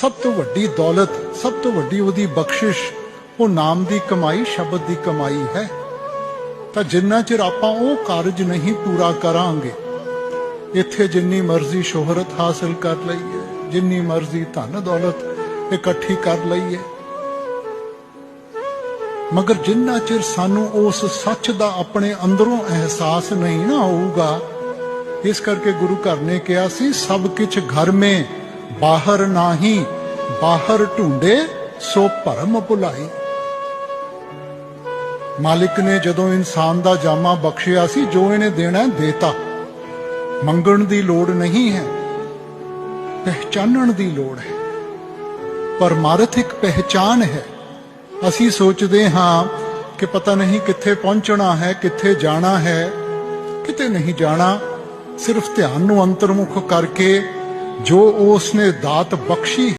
ਸਭ ਤੋਂ ਵੱਡੀ ਦੌਲਤ, ਸਭ ਤੋਂ ਵੱਡੀ ਉਹਦੀ ਬਖਸ਼ਿਸ਼, ਉਹ ਨਾਮ ਦੀ ਕਮਾਈ, ਸ਼ਬਦ ਦੀ ਕਮਾਈ ਹੈ। ਤਾਂ ਜਿੰਨਾ ਚਿਰ ਆਪਾਂ ਉਹ ਕਾਰਜ ਨਹੀਂ ਪੂਰਾ ਕਰਾਂਗੇ, ਇੱਥੇ ਜਿੰਨੀ ਮਰਜ਼ੀ ਸ਼ੋਹਰਤ ਹਾਸਲ ਕਰ ਲਈਏ, ਜਿੰਨੀ ਮਰਜ਼ੀ ਧਨ ਦੌਲਤ ਇਕੱਠੀ ਕਰ ਲਈਏ। ਮਗਰ ਜਿੰਨਾ ਚਿਰ ਸਾਨੂੰ ਉਸ ਸੱਚ ਦਾ ਆਪਣੇ ਅੰਦਰੋਂ ਅਹਿਸਾਸ ਨਹੀਂ ਨਾ ਹੋਊਗਾ, ਇਸ ਕਰਕੇ ਗੁਰੂ ਘਰ ਨੇ ਕਿਹਾ ਸੀ, ਸਭ ਕੁਝ ਘਰ ਮੇ। ਬਾਹਰ ਨਾਹੀ, ਬਾਹਰ ਢੂੰਡੇ, ਸੋ ਭਰਮ ਭੁਲਾਈ। ਮਾਲਿਕ ਨੇ ਜਦੋਂ ਇਨਸਾਨ ਦਾ ਜਾਮਾ ਬਖਸ਼ਿਆ ਸੀ, ਜੋ ਇਹਨੇ ਦੇਣਾ ਦੇਤਾ। ਮੰਗਣ ਦੀ ਲੋੜ ਨਹੀਂ ਹੈ, ਪਹਿਚਾਨਣ ਦੀ ਲੋੜ ਹੈ। ਪਰਮਾਰਥਿਕ ਪਹਿਚਾਨ ਹੈ। ਅਸੀਂ ਸੋਚਦੇ ਹਾਂ ਕਿ ਪਤਾ ਨਹੀਂ ਕਿੱਥੇ ਪਹੁੰਚਣਾ ਹੈ, ਕਿੱਥੇ ਜਾਣਾ ਹੈ, ਕਿਤੇ ਨਹੀਂ ਜਾਣਾ। ਸਿਰਫ ਧਿਆਨ ਨੂੰ ਅੰਤਰਮੁਖ ਕਰਕੇ ਜੋ ਉਸ ਨੇ ਦਾਤ ਬਖਸ਼ੀ